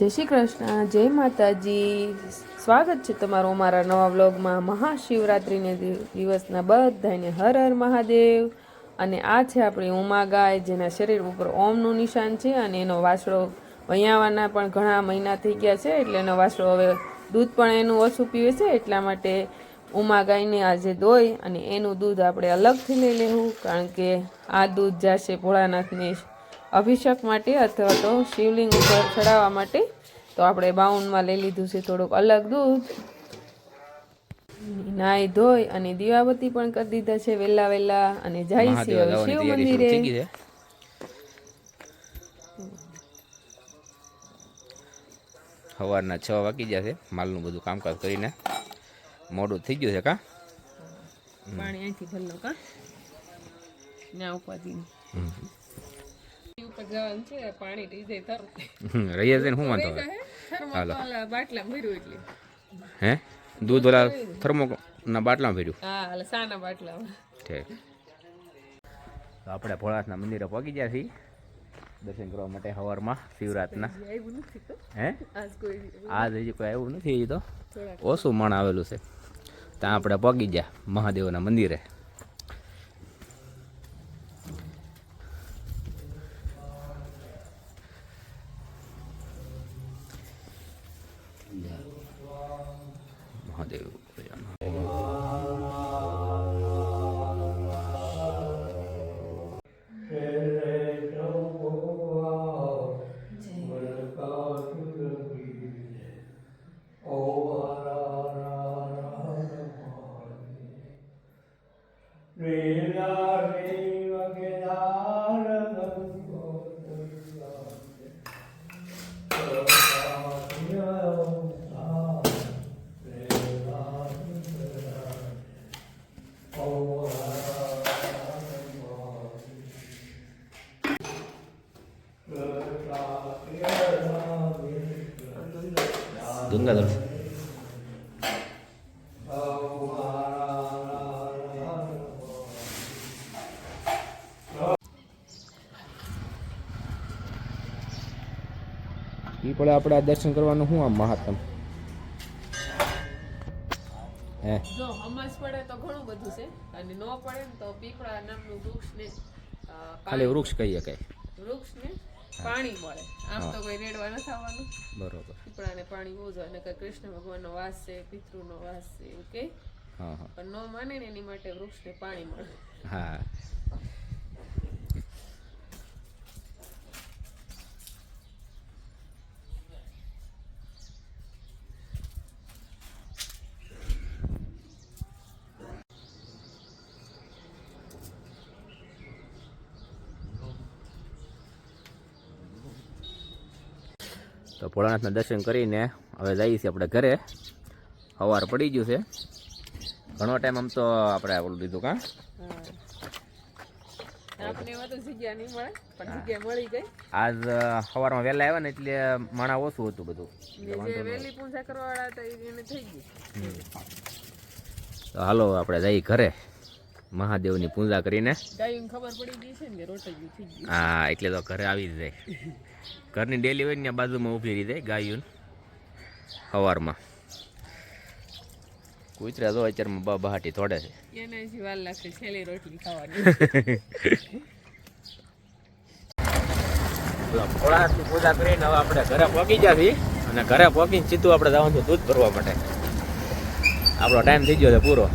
જય શ્રી કૃષ્ણ, જય માતાજી. સ્વાગત છે તમારું અમારા નવા વ્લોગમાં. મહાશિવરાત્રિને દિવસના બધાને હર હર મહાદેવ. અને આ છે આપણી ઉમા ગાય, જેના શરીર ઉપર ઓમનું નિશાન છે અને એનો વાસળો વૈયાવાના પણ ઘણા મહિના થઈ ગયા છે, એટલે એનો વાસળો હવે દૂધ પણ એનું ઓછું પીવે છે, એટલા માટે ઉમા ગાયને આજે દોઈ અને એનું દૂધ આપણે અલગથી લઈ લેવું, કારણ કે આ દૂધ જશે ભોળાનાથને અભિષેક માટે અથવા તો શિવલિંગ ઉપર ચડાવવા માટે. તો આપણે બાઉનમાં લઈ લીધું છે થોડુંક અલગ દૂધ. નાઈ ધોઈ અને દીવાબત્તી પણ કરી દીધા છે વેલા વેલા અને જાય છે હવે શિવ મંદિરે. સવારના છ વાગી ગયા છે. માલનું બધું કામકાજ કરીને મોડું થઈ ગયું છે કા? પાણી અહીંથી ભરી કા? ના ઉપાધી જવાનું છે પાણી જાય તરત. શું વાંધો હાલો. બાટલા ભર્યું એટલે. હે? દૂધ ઓલા થર્મોના બાટલામાં ભર્યું? હા સાના બાટલા ઠીક. આપણે ભોળાનાથના મંદિરે પહોંચી ગયા છીએ. દર્શન કરવા માટે સવારમાં શિવરાતના. હે? આજ હજી કોઈ આવ્યું નથી હજી તો. ઓછું મણ આવેલું છે. ત્યાં આપણે પહોંચી ગયા મહાદેવના મંદિરે. ಮಹಾದೇವ್ એ પડે આપણે આ દર્શન કરવાનું શું આમ મહાત્મ? હે? જો અમાસ પડે તો ઘણું બધું છે. અને ન પડે ને તો પીપળા નામનું વૃક્ષ ને ખાલી વૃક્ષ કહીએ કઈ. વૃક્ષ ને પાણી મળે. આમ તો કોઈ રેડવા નથી આવવાનું બરોબર. પીપળાને પાણી બહુ જોઈએ અને કે કૃષ્ણ ભગવાનનો વાસ છે પિતૃનો વાસ છે એવું કે? પણ ન માને ને એની માટે વૃક્ષને પાણી મળે. હા. તો ભોળાનાથના દર્શન કરીને હવે જઈએ છીએ આપણે ઘરે. સવાર પડી ગયું છે. ઘણો ટાઈમ આમ તો આપણે ઓલું લીધું કાં? આજ સવારમાં વહેલા આવ્યા ને એટલે માણા ઓછું હતું બધું. તો હાલો આપણે જઈએ ઘરે. મહાદેવની પૂજા કરીને. હા એટલે તો ઘરે આવી જ જાય. ઘરની ડેલી હોય ને બાજુમાં ઊભી રહી જાય ગાયું સવારમાં કૂતરા તો અત્યારમાં બા બહાટી તોડે છે. એને વાર લાગશે છેલ્લી રોટલી ખાવાની. ભોળાનાથની પૂજા કરીને હવે આપણે ઘરે પહોંચી ગયા છીએ. અને ઘરે પહોંચીને સીધું આપણે જવાનું દૂધ ભરવા માટે. આપણો ટાઈમ થઈ ગયો છે પૂરો.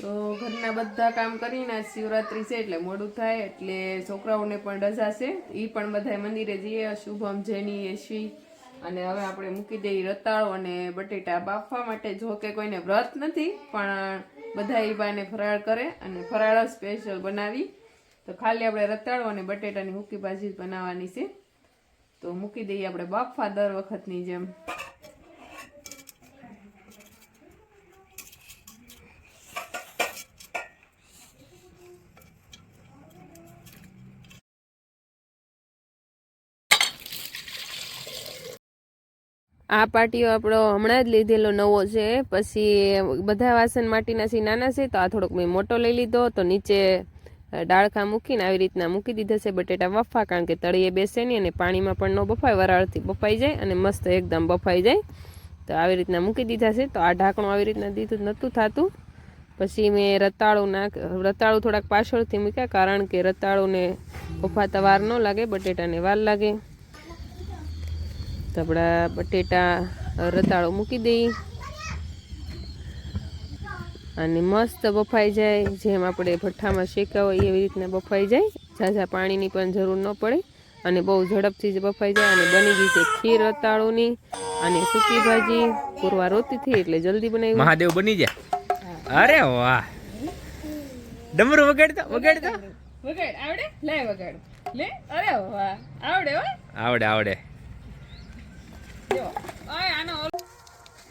તો ઘરના બધા કામ કરીને આજ શિવરાત્રી છે એટલે મોડું થાય, એટલે છોકરાઓને પણ રજા છે. એ પણ બધા મંદિરે જઈએ, શુભમ, જેની યશવી અને હવે આપણે મૂકી દઈએ રતાળો અને બટેટા. બાફવા માટે જો કે કોઈને વ્રત નથી, પણ બધા એ ફરાળ કરે અને ફરાળ સ્પેશિયલ બનાવી. તો ખાલી આપણે રતાળો અને બટેટાની હુકી ભાજી જ બનાવવાની છે. તો મૂકી દઈએ આપણે બાફવા દર વખતની જેમ. આ પાટીઓ આપણો હમણાં જ લીધેલો નવો છે. પછી બધા વાસણ માટીના સી નાના છે, તો આ થોડોક મેં મોટો લઈ લીધો, તો નીચે ડાળખા મૂકીને આવી રીતના મૂકી દીધા છે બટેટા બફા કારણ કે તળીએ બેસે નહીં અને પાણીમાં પણ ન બફાય, વરાળથી બફાઈ જાય અને મસ્ત એકદમ બફાઈ જાય. તો આવી રીતના મૂકી દીધા છે, તો આ ઢાંકણું આવી રીતના દીધું, નહોતું થતું. પછી મેં રતાળું નાખ, રતાળું થોડાક પાછળથી મૂક્યા, કારણ કે રતાળુંને બફાતા વાર ન લાગે, બટેટાને વાર લાગે. તો આપણા બટેટા રતાળો મૂકી દઈ. અને મસ્ત બફાઈ જાય જેમ આપણે ભઠ્ઠામાં શેકા હોય એવી રીતના બફાઈ જાય. ઝાઝા પાણીની પણ જરૂર ન પડે અને બહુ ઝડપથી જ બફાઈ જાય અને બની ગઈ છે ખીર રતાળુની અને સૂકી ભાજી. પૂરવા રોતીથી એટલે જલ્દી બનાવી મહાદેવ બની જાય અરે વાહ. ડમરું વગાડતો વગાડતો? વગાડ આવડે? લે વગાડ. લે અરે વાહ. આવડે આવડે આવડે. જો ઓય આનો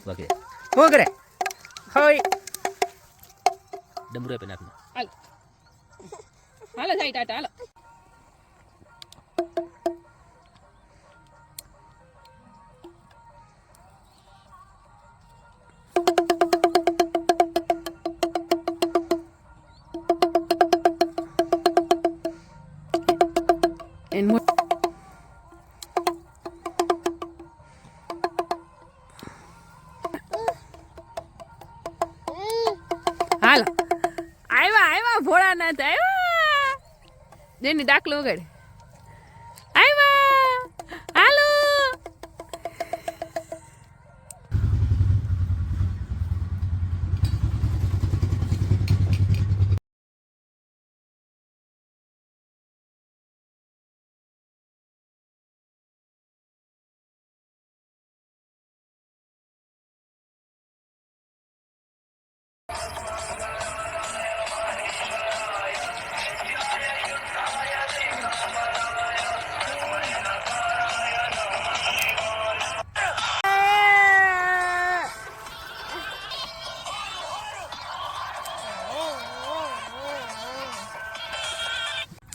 વગડે હું કરે? હોય. ડમરું ભોળાનાથ આવ્યા. જેની દાખલો વગાડે.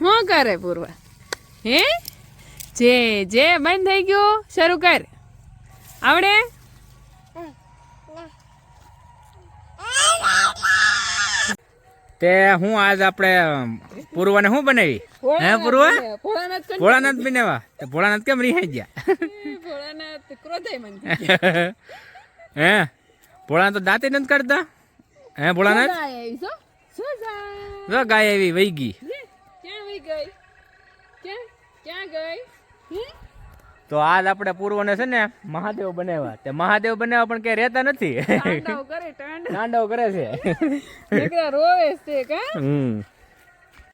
શું કરે પૂર્વા? હે? જે જે બંધ થઈ ગયું. શરૂ કર. આવડે? તે હું આજ આપણે પૂર્વાને શું બનાવી? હે પૂર્વા? ભોળાનાથ બનાવવા તો ભોળાનાથ કેમ રિહાઈ ગયા? ભોળાનાથ મન. હે? ભોળાનાથ તો દાંતે નથી કાઢતા? હે ભોળાનાથ? જા ગાય એવી ગઈ. ક્યાં ક્યાં ગઈ તો આજ આપણે પૂર્વને છે ને મહાદેવ બનાવ્યા. તે મહાદેવ બનાવ્યા પણ કે રહેતા નથી. કરે તાંડવ તાંડવ કરે છે. રોવે છે કા? હમ.